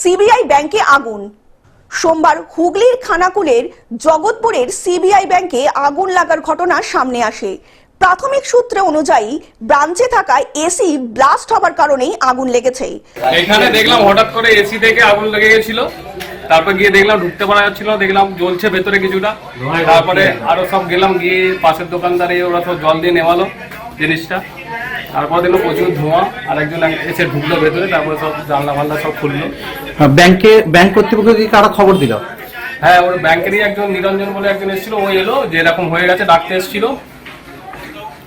CBI ব্যাংকে আগুন। সোমবার হুগলির খানাকুলের জগৎপুরের সিবিআই ব্যাংকে আগুন লাগার ঘটনা সামনে আসে। প্রাথমিক সূত্রে অনুযায়ী ব্রাঞ্চে থাকা এসি ব্লাস্ট হবার কারণেই আগুন লেগেছে। এখানে দেখলাম হঠাৎ করে এসি থেকে আগুন লেগে গেছিল। তারপর গিয়ে দেখলাম ঢুকতে পারা যাচ্ছিল দেখলাম জ্বলছে ভেতরে কিছুটা। তারপরে আরও সব গেলাম গিয়ে পাশের দোকানদারে ওরা সব জল দিয়ে নেওয়ালো জিনিসটা। তারপর দেখল প্রচুর ধোঁয়া আর একজন এসে ঢুকলো ভেতরে তারপরে সব জানলা ফাল্লা সব খুললো। হ্যাঁ, ব্যাংকে ব্যাংক কর্তৃপক্ষকে কারা খবর দিল? হ্যাঁ ওর ব্যাংকেরই একজন নিরঞ্জন বলে একজন এসেছিল ও এলো যে এরকম হয়ে গেছে ডাকতে এসেছিল।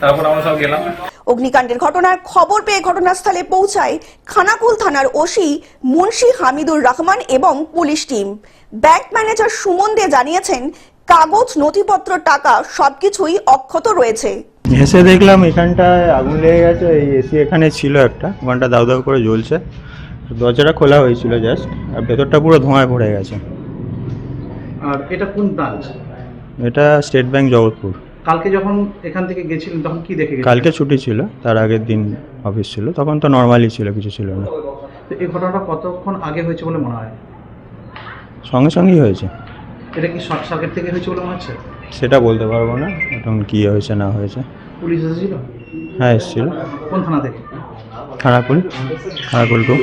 তারপর আমরা সব গেলাম। অগ্নিকাণ্ডের ঘটনার খবর পেয়ে ঘটনাস্থলে পৌঁছায় খানাকুল থানার ওসি মুন্সি হামিদুর রহমান এবং police team. Bank manager Suman De জানিয়েছেন কাগজ নথিপত্র টাকা সবকিছুই অক্ষত রয়েছে। এসে দেখলাম এখানটায় আগুন লেগে গেছে এই এসি এখানে ছিল একটা ওখানটা দাউ দাউ করে জ্বলছে। দরজাটা খোলা হয়েছিল জাস্ট আর ভেতরটা পুরো ধোঁয়ায় ভরে গেছে। আর এটা কোন ব্রাঞ্চ এটা স্টেট ব্যাংক জগৎপুর। কালকে যখন এখান থেকে গেছিলেন তখন কি দেখে গেছিলেন? কালকে ছুটি ছিল তার আগের দিন অফিস ছিল তখন তো নর্মালি ছিল কিছু ছিল না। তো এই ঘটনাটা কতক্ষণ আগে হয়েছে বলে মনে হয়? সঙ্গে সঙ্গেই হয়েছে। এটা কি শর্ট সার্কিট থেকে হয়েছে বলে মনে হচ্ছে? সেটা বলতে পারব না এখন কী হয়েছে না হয়েছে। পুলিশ এসেছিল? হ্যাঁ এসেছিল। কোন থানা থেকে? খানাকুল খানাকুল টু।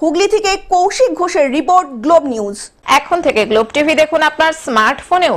হুগলি থেকে কৌশিক ঘোষের রিপোর্ট গ্লোব নিউজ। এখন থেকে গ্লোব টিভি দেখুন আপনার স্মার্টফোনেও।